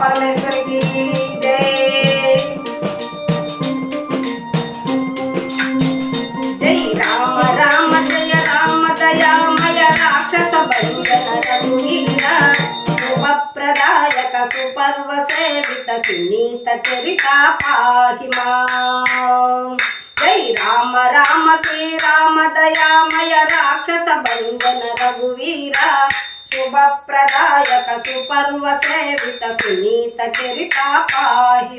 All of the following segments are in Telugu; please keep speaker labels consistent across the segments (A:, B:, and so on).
A: పరమేశ్వరికి జై. జై రామ రామ జయ రామ దయామయ రాక్షస భంజన శుభప్రదాయక సుపర్వ సేవిత సునీత చరిత పాహి జై రామ రామ శ్రీరామ దయామయ రాక్షస భంజన రఘువీరా శుభప్రదాయక సుపర్వ సేవిత సునీత చరిత పాహి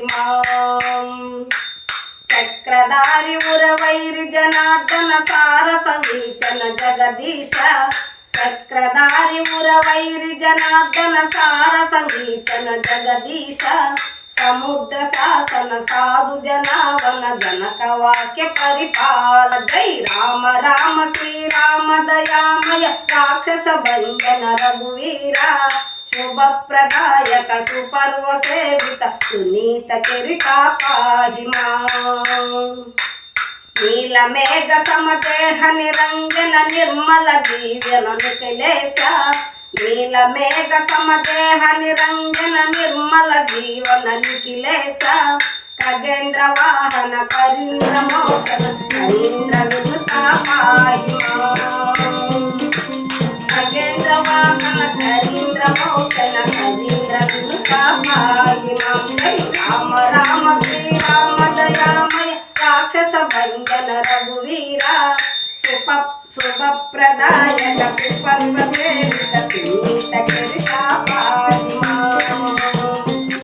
A: చక్రధారి ఉరవైరి జనార్దన సార సమీచన జగదీశ. చక్రధారి ఉరవైరి జనార్దన సార సంగీచన జగదీశ. సముద్ర శాసన సాధు జనావన జనక వాక్య పరిపాల. జై రామ రామ శ్రీరామ దయామయ రాక్షస భంజన రఘువీర. శుభప్రదాయక సుపర్వ సేవిత సునీత చరిత పాహిమా నీలమేఘ సమదేహ నిరంజన నిర్మల దీవ్యన నిఖిలేశ నీలమేఘ సమదేహ నిరంజన జీవన ఖగేంద్ర వాహన కరీంద్ర మోచన కరీంద్ర వినుత ఖగేంద్ర వాహన కరీంద్ర మోచన కరీంద్ర వినుత రామ రామ శ్రీరామ దయామయ రాక్షస భంజన రఘువీర. శుభ శుభప్రదాయక సుపర్వ సేవిత సునీత